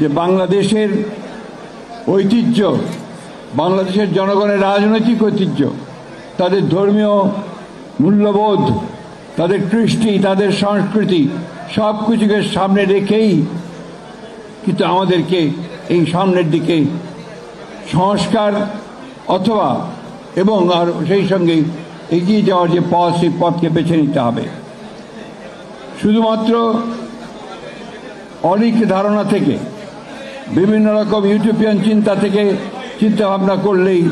যে বাংলাদেশের ঐতিহ্য, বাংলাদেশের জনগণের রাজনৈতিক ঐতিহ্য, তাদের ধর্মীয় মূল্যবোধ, তাদের কৃষ্টি, তাদের সংস্কৃতি সব কিছুকে সামনে রেখেই কিন্তু আমাদেরকে এই সামনের দিকে সংস্কার অথবা এবং আর সেই সঙ্গে এগিয়ে যাওয়ার যে পথ, সেই পথকে বেছে নিতে হবে। শুধুমাত্র অনেক ধারণা থেকে বিভিন্ন রকম ইউটোপিয়ান চিন্তা থেকে চিন্তা ভাবনা করলেই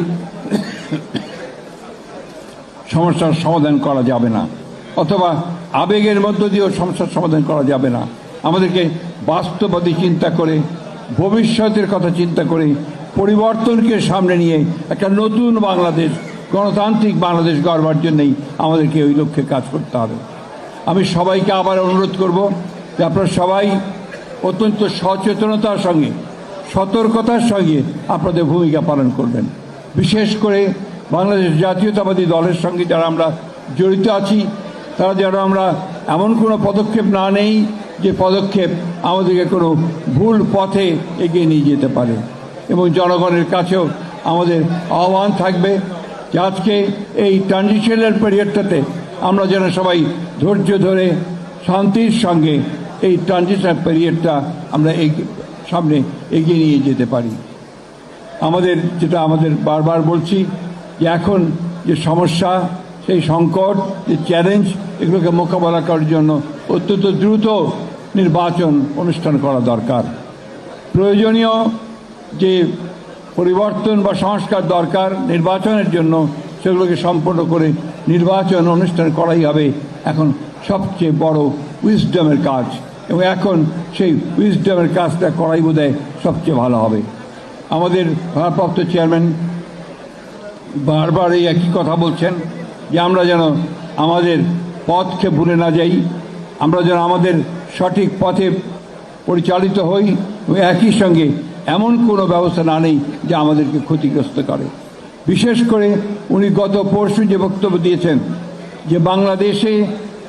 সমস্যার সমাধান করা যাবে না। অথবা আবেগের মধ্য দিয়েও সমস্যার সমাধান করা যাবে না। আমাদেরকে বাস্তববাদী চিন্তা করে, ভবিষ্যতের কথা চিন্তা করে, পরিবর্তনকে সামনে নিয়ে একটা নতুন বাংলাদেশ, গণতান্ত্রিক বাংলাদেশ গড়বার জন্যই আমাদেরকে ওই লক্ষ্যে কাজ করতে হবে। আমি সবাইকে আবার অনুরোধ করব যে আপনারা সবাই অত্যন্ত সচেতনতার সঙ্গে, সতর্কতার সঙ্গে আপনাদের ভূমিকা পালন করবেন। বিশেষ করে বাংলাদেশ জাতীয়তাবাদী দলের সঙ্গে যারা আমরা জড়িত আছি, তারা যেন আমরা এমন কোনো পদক্ষেপ না নেই যে পদক্ষেপ আমাদেরকে কোনো ভুল পথে এগিয়ে নিয়ে যেতে পারে। এবং জনগণের কাছেও আমাদের আহ্বান থাকবে যে আজকে এই ট্রানজিশনাল পিরিয়ডটাতে আমরা যেন সবাই ধৈর্য ধরে শান্তির সঙ্গে এই ট্রানজিশনাল পিরিয়ডটা আমরা এই সামনে এগিয়ে নিয়ে যেতে পারি। আমাদের যেটা আমাদের বারবার বলছি যে এখন যে সমস্যা, সেই সংকট, যে চ্যালেঞ্জ এগুলোকে মোকাবেলা করার জন্য অত্যন্ত দ্রুত নির্বাচন অনুষ্ঠান করা দরকার। প্রয়োজনীয় যে পরিবর্তন বা সংস্কার দরকার নির্বাচনের জন্য, সেগুলোকে সম্পন্ন করে নির্বাচন অনুষ্ঠান করাই হবে এখন সবচেয়ে বড় উইজডমের কাজ। এবং এখন সেই উইজডমের কাজটা করাই বোধ সবচেয়ে ভালো হবে। আমাদের ভারপ্রাপ্ত চেয়ারম্যান বারবার এই একই কথা বলছেন যে আমরা যেন আমাদের পথকে ভুলে না যাই, আমরা যেন আমাদের সঠিক পথে পরিচালিত হই একই সঙ্গে এমন কোনো ব্যবস্থা না নেই যা আমাদেরকে ক্ষতিগ্রস্ত করে। বিশেষ করে উনি গত পরশু যে বক্তব্য দিয়েছেন যে বাংলাদেশে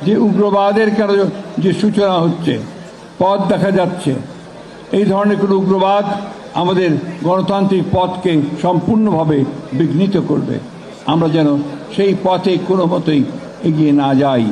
যে উগ্রবাদের কারণে যে সূচনা হচ্ছে পথ দেখা যাচ্ছে। এই ধরনের কোনো উগ্রবাদ আমাদের গণতান্ত্রিক পথকে সম্পূর্ণভাবে বিঘ্নিত করবে। আমরা যেন সেই পথে কোনো মতোই এগিয়ে না যাই।